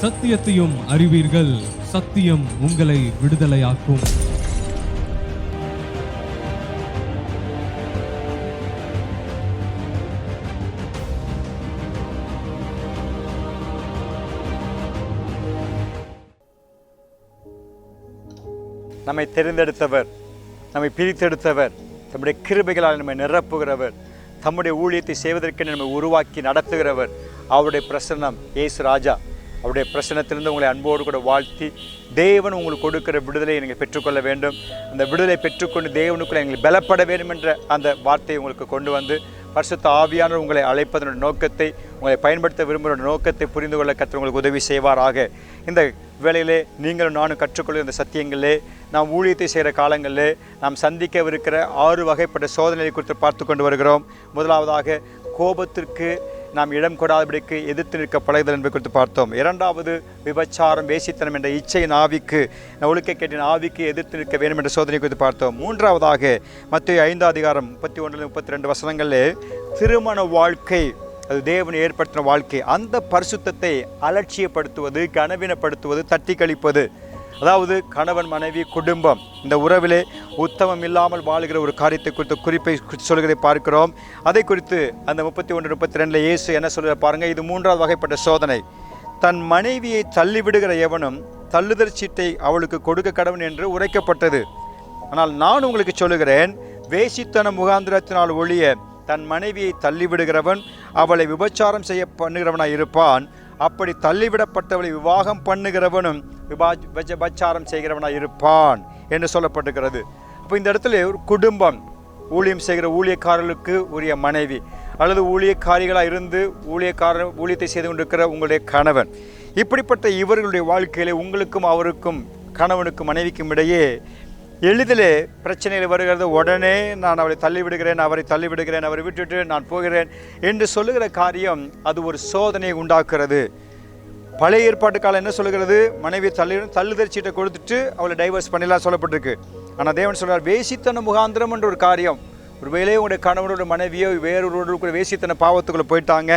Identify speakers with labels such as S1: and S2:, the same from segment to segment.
S1: சத்தியத்தையும் அறிவீர்கள். சத்தியம் உங்களை விடுதலையாக்கும்.
S2: நம்மை தெரிந்தெடுத்தவர் நம்மை பிரித்தெடுத்தவர் தம்முடைய கிருபைகளால் நம்மை நிரப்புகிறவர் தம்முடைய ஊழியத்தை செய்வதற்கு நம்மை உருவாக்கி நடத்துகிறவர் அவருடைய பிரசன்னம் ஏசு ராஜா. அவருடைய பிரச்சனத்திலிருந்து உங்களை அன்போடு கூட வாழ்த்தி தேவன் உங்களுக்கு கொடுக்கிற விடுதலையை நீங்கள் பெற்றுக்கொள்ள வேண்டும். அந்த விடுதலை பெற்றுக்கொண்டு தேவனுக்குள்ள எங்களை பலப்பட வேண்டும் என்ற அந்த வார்த்தையை உங்களுக்கு கொண்டு வந்து பரிசுத்த ஆவியானவர் உங்களை அழைப்பதனுடைய நோக்கத்தை உங்களை பயன்படுத்த விரும்புகிற நோக்கத்தை புரிந்து கொள்ள கற்று உங்களுக்கு உதவி செய்வாராக. இந்த வேளையிலே நீங்களும் நானும் கற்றுக்கொள்கிற இந்த சத்தியங்களே நாம் ஊழியத்தை செய்கிற காலங்களிலே நாம் சந்திக்கவிருக்கிற ஆறு வகைப்பட்ட சோதனைகளை குறித்து பார்த்து கொண்டு வருகிறோம். முதலாவதாக கோபத்திற்கு நாம் இடம் கொடாதபடிக்கு எதிர்த்து நிற்க பழகுதல் என்பதை குறித்து பார்த்தோம். இரண்டாவது விபச்சாரம் வேசித்தனம் என்ற இச்சையின் ஆவிக்கு ஒழுக்க கேட்டின் ஆவிக்கு எதிர்த்து நிற்க வேண்டும் என்ற சோதனை குறித்து பார்த்தோம். மூன்றாவதாக மத்திய ஐந்தாம் அதிகாரம் முப்பத்தி ஒன்றில் முப்பத்தி ரெண்டு வசனங்களில் திருமண வாழ்க்கை அது தேவன் ஏற்படுத்தின வாழ்க்கை அந்த பரிசுத்தத்தை அலட்சியப்படுத்துவது கனவீனப்படுத்துவது தட்டி கழிப்பது அதாவது கணவன் மனைவி குடும்பம் இந்த உறவிலே உத்தமம் இல்லாமல் வாழுகிற ஒரு காரியத்தை குறித்த குறிப்பை சொல்கிறதை பார்க்கிறோம். அதை குறித்து அந்த முப்பத்தி ஒன்று முப்பத்தி ரெண்டில் இயேசு என்ன சொல்கிற பாருங்கள் இது மூன்றாவது வகைப்பட்ட சோதனை. தன் மனைவியை தள்ளிவிடுகிற எவனும் தள்ளுதற் சீட்டை அவளுக்கு கொடுக்க கடவன் என்று உரைக்கப்பட்டது. ஆனால் நான் உங்களுக்கு சொல்லுகிறேன் வேசித்தன முகாந்திரத்தினால் ஒழிய தன் மனைவியை தள்ளிவிடுகிறவன் அவளை விபச்சாரம் செய்ய பண்ணுகிறவனாய் இருப்பான் அப்படி தள்ளிவிடப்பட்டவளை விவாகம் பண்ணுகிறவனும் விபச்சாரம் செய்கிறவனாக இருப்பான் என்று சொல்லப்பட்டிருக்கிறது. அப்போ இந்த இடத்துல ஒரு குடும்பம் ஊழியம் செய்கிற ஊழியக்காரர்களுக்கு உரிய மனைவி அல்லது ஊழியக்காரிகளாக இருந்து ஊழியக்காரர் ஊழியத்தை செய்து கொண்டிருக்கிற உங்களுடைய கணவன். இப்படிப்பட்ட இவர்களுடைய வாழ்க்கையிலே உங்களுக்கும் அவருக்கும் கணவனுக்கும் மனைவிக்கும் இடையே எளிதிலே பிரச்சனைகள் வருகிறது. உடனே நான் அவரை தள்ளிவிடுகிறேன் அவரை தள்ளிவிடுகிறேன் அவரை விட்டுட்டு நான் போகிறேன் என்று சொல்லுகிற காரியம் அது ஒரு சோதனையை உண்டாக்குறது பழைய ஏற்பாட்டு காலம் என்ன சொல்லுகிறது? மனைவி தள்ளி தள்ளுதற் சீட்டை கொடுத்துட்டு அவளை டைவர்ஸ் பண்ணிலாம் சொல்லப்பட்டிருக்கு. ஆனால் தேவன் சொல்கிறார் வேசித்தன முகாந்திரம் என்ற ஒரு காரியம். ஒருவேளை உங்களுடைய கணவனோட மனைவியோ வேறொரு கூட வேசித்தன பாவத்துக்குள்ளே போயிட்டாங்க.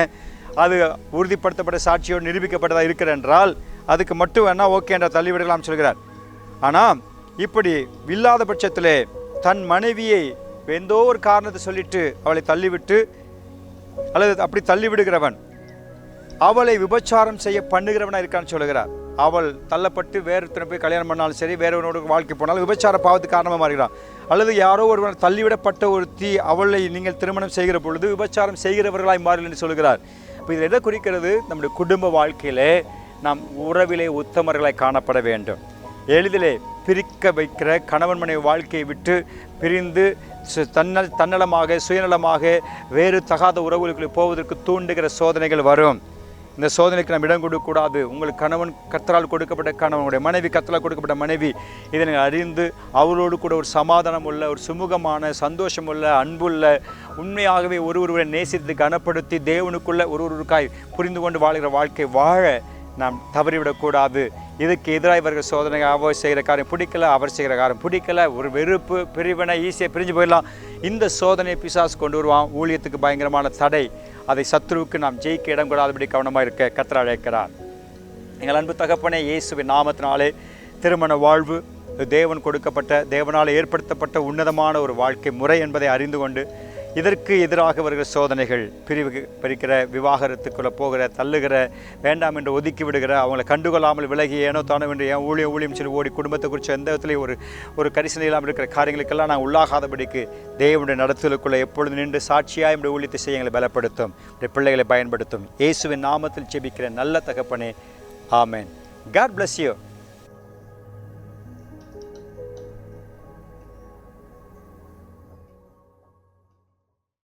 S2: அது உறுதிப்படுத்தப்பட்ட சாட்சியோடு நிரூபிக்கப்பட்டதாக இருக்கிற என்றால் அதுக்கு மட்டும் வேணால் ஓகே என்ற தள்ளிவிடலாம் சொல்கிறார். ஆனால் இப்படி இல்லாத பட்சத்தில் தன் மனைவியை எந்தோ ஒரு காரணத்தை சொல்லிட்டு அவளை தள்ளிவிட்டு அல்லது அப்படி தள்ளிவிடுகிறவன் அவளை விபச்சாரம் செய்ய பண்ணுகிறவனா இருக்கான்னு சொல்லுகிறார். அவள் தள்ளப்பட்டு வேறு போய் கல்யாணம் பண்ணாலும் சரி வேறவனோட வாழ்க்கை போனாலும் விபச்சார பாவத்துக்கு காரணமாக மாறுகிறான். அல்லது யாரோ ஒருவன் தள்ளிவிடப்பட்ட ஒருத்தி அவளை நீங்கள் திருமணம் செய்கிற பொழுது விபச்சாரம் செய்கிறவர்களாய் மாறில் என்று சொல்கிறார் இப்போ இதில் எதை குறிக்கிறது? நம்முடைய குடும்ப வாழ்க்கையிலே நாம் உறவிலே உத்தமர்களாய் காணப்பட வேண்டும். எளிதிலே பிரிக்க வைக்கிற கணவன் மனைவி வாழ்க்கையை விட்டு பிரிந்து சு- தன்னல் தன்னலமாக சுயநலமாக வேறு தகாத உறவுகளுக்கு போவதற்கு தூண்டுகிற சோதனைகள் வரும். இந்த சோதனைக்கு நாம் இடம் கொடுக்கக்கூடாது. உங்களுக்கு கணவன் கத்தரால் கொடுக்கப்பட்ட கணவனுடைய மனைவி கத்தரால் கொடுக்கப்பட்ட மனைவி இதை நீங்கள் அறிந்து அவரோடு கூட ஒரு சமாதானம் உள்ள ஒரு சுமூகமான சந்தோஷம் உள்ள அன்புள்ள உண்மையாகவே ஒரு ஒருவரை நேசித்து கனப்படுத்தி தேவனுக்குள்ளே ஒரு ஒருவருக்காய் புரிந்து கொண்டு வாழ்கிற வாழ்க்கை வாழ நாம் தவறிவிடக்கூடாது. இதுக்கு எதிராக இவர்கள் சோதனை அவர் செய்கிற காரியம் பிடிக்கல அவர் செய்கிற காரியம் பிடிக்கல ஒரு வெறுப்பு பிரிவினை ஈஸியாக பிரிஞ்சு போயிடலாம். இந்த சோதனை பிசாஸ் கொண்டு வருவான். ஊழியத்துக்கு பயங்கரமான தடை. அதை சத்ருவுக்கு நாம் ஜெயிக்க இடம் கூடாதபடி கவனமாக இருக்க கத்திர அழைக்கிறார். எங்கள் அன்பு தகப்பனே இயேசுவின் நாமத்தினாலே திருமண வாழ்வு தேவன் கொடுக்கப்பட்ட தேவனால் ஏற்படுத்தப்பட்ட உன்னதமான ஒரு வாழ்க்கை முறை என்பதை அறிந்து கொண்டு இதற்கு எதிராக வருகிற சோதனைகள் பிரிவு பிரிக்கிற விவாகரத்துக்குள்ளே போகிற தள்ளுகிற வேண்டாம் என்று ஒதுக்கி விடுகிற அவங்கள கண்டுகொள்ளாமல் விலகி ஏனோ தானோ என்று என் ஊழியம் ஊழியம் சொல்லி ஓடி குடும்பத்தை குறித்து எந்த விதத்துலையும் ஒரு ஒரு கரிசனை இல்லாமல் இருக்கிற காரியங்களுக்கெல்லாம் நான் உள்ளாகாதபடிக்கு தேவனுடைய நடத்தலுக்குள்ளே எப்பொழுது நின்று சாட்சியாக இப்படி ஊழியத்தை செய்ய எங்களை பலப்படுத்தும். பிள்ளைகளை பயன்படுத்தும். இயேசுவின் நாமத்தில் ஜெபிக்கிற நல்ல தகப்பனே. ஆமேன். God bless you